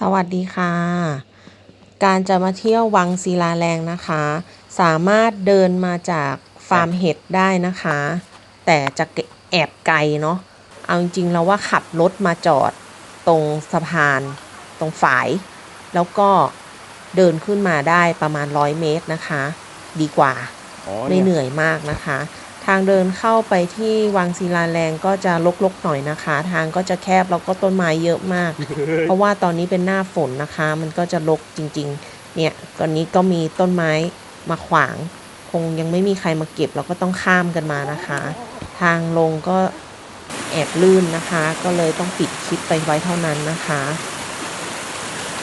สวัสดีค่ะ การจะมาเที่ยววังศิลาแรงนะคะ สามารถเดินมาจากฟาร์มเห็ดได้นะคะ แต่จะแอบไกลเนาะเอาจริงๆแล้วว่าขับรถมาจอดตรงสะพานตรงฝาย แล้วก็เดินขึ้นมาได้ประมาณ100เมตรนะคะ ดีกว่าอ๋อไม่เนี่ยเหนื่อยมากนะคะ ทางเดินเข้าไปที่วังศิลาแรงก็จะลกๆหน่อยนะคะ ทางก็จะแคบแล้วก็ต้นไม้เยอะมาก เพราะว่าตอนนี้เป็นหน้าฝนนะคะ มันก็จะรกจริงๆ เนี่ยตอนนี้ก็มีต้นไม้มาขวาง คงยังไม่มีใครมาเก็บเราก็ต้องข้ามกันมานะคะ ทางลงก็แอบลื่นนะคะ ก็เลยต้องปิดคลิปไปไว้เท่านั้นนะคะ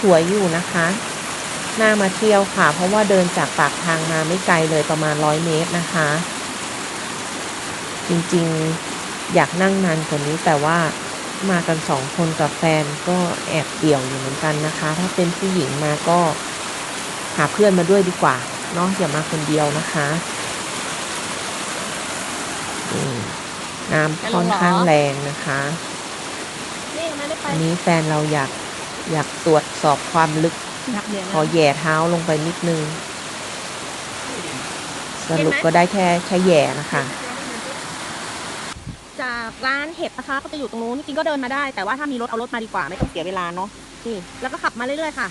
สวยอยู่นะคะน่ามาเที่ยวค่ะ เพราะว่าเดินจากปากทางมาไม่ไกลเลยประมาณร้อยเมตรนะคะ จริงๆอยากนั่งนานกว่านี้แต่ว่ามากันสองคนกับแฟนก็แอบเดี่ยวอยู่เหมือนกันนะคะ ถ้าเป็นผู้หญิงมาก็หาเพื่อนมาด้วยดีกว่าเนาะอย่ามาคนเดียวนะคะนี่น้ำค่อนข้างแรงนะคะนี่ไม่ได้ไปอันนี้แฟนเราอยากอยากตรวจสอบความลึกนักเรียนขอแหย่เท้าลงไปนิดนึง สรุปก็ได้แค่แค่แหย่นะคะ จากร้านเห็ดนะคะ ก็จะอยู่ตรงนู้นจริงๆก็เดินมาได้ แต่ว่าถ้ามีรถเอารถมาดีกว่าไม่ต้องเสียเวลาเนาะนี่แล้วก็ขับมาเรื่อยๆค่ะ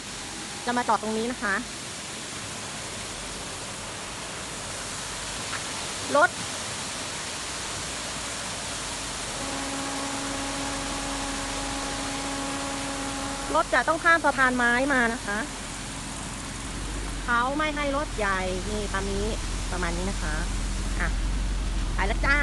จะมาจอดตรงนี้นะคะ รถ รถจะต้องข้ามสะพานไม้มานะคะ เขาไม่ให้รถใหญ่นี่ตามนี้ประมาณนี้นะคะ อะ ไปแล้วจ้า